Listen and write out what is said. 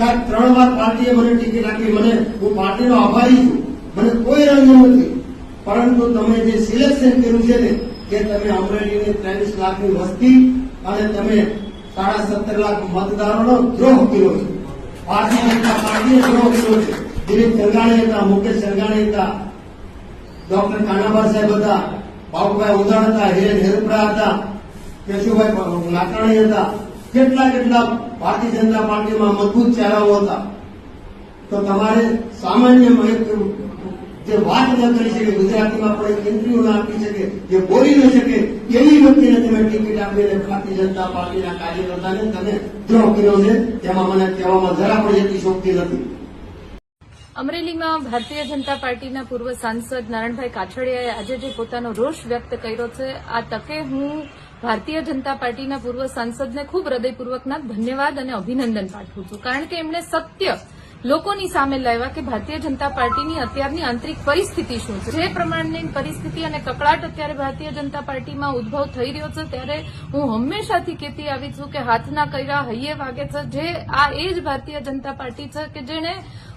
ત્યાં ત્રણ વાર પાર્ટીએ મને ટિકિટ આપી. મને, હું પાર્ટીનો આભારી છું. મને કોઈ રંગ નથી. પરંતુ તમે જે સિલેક્શન કર્યું છે ને, કે તમે અમરેલીની ત્રેવીસ લાખની વસ્તી અને તમે સાડા સત્તર લાખ મતદારોનો દ્રોહ કર્યો છે. ભારતીય જનતા પાર્ટીએ દ્રોહ કર્યો છે. દિલીપ સંઘાણી હતા, મુકેશ સંઘાણી હતા, ડોક્ટર કાનાબા સાહેબ હતા, બાબુભાઈ ઉદાણ હતા, હિરેન હેરપરા હતા, કેશુભાઈ નાકાણી હતા કેટલા કેટલા ભારતીય જનતા પાર્ટીમાં મજબૂત ચહેરાઓ હતા, તો તમારે સામાન્ય જે વાત ન કરી શકે, ગુજરાતીમાં પણ એક ઇન્ટરવ્યુ ના આપી શકે, જે બોલી ન શકે એવી વ્યક્તિને તમે ટિકિટ આપીને ભારતીય જનતા પાર્ટીના કાર્યકર્તાને તમે દ્રોહ છે, તેમાં મને કહેવામાં જરા પણ એટલી શોખતી નથી. અમરેલીમાં ભારતીય જનતા પાર્ટીના પૂર્વ સાંસદ નારણભાઈ કાછડિયાએ આજે જે પોતાનો રોષ વ્યક્ત કર્યો છે, આ તકે હું ભારતીય જનતા પાર્ટીના પૂર્વ સાંસદને ખૂબ હૃદયપૂર્વકના ધન્યવાદ અને અભિનંદન પાઠવું છું. કારણ કે એમણે સત્ય લોકોની સામે લાવ્યા કે ભારતીય જનતા પાર્ટીની અત્યારની આંતરિક પરિસ્થિતિ શું છે. જે પ્રમાણની પરિસ્થિતિ અને કકળાટ અત્યારે ભારતીય જનતા પાર્ટીમાં ઉદ્ભવ થઈ રહ્યો છે, ત્યારે હું હંમેશાથી કહેતી આવી છું કે હાથના કર્યા હૈયે વાગે છે. જે આ એ જ ભારતીય જનતા પાર્ટી છે કે જેને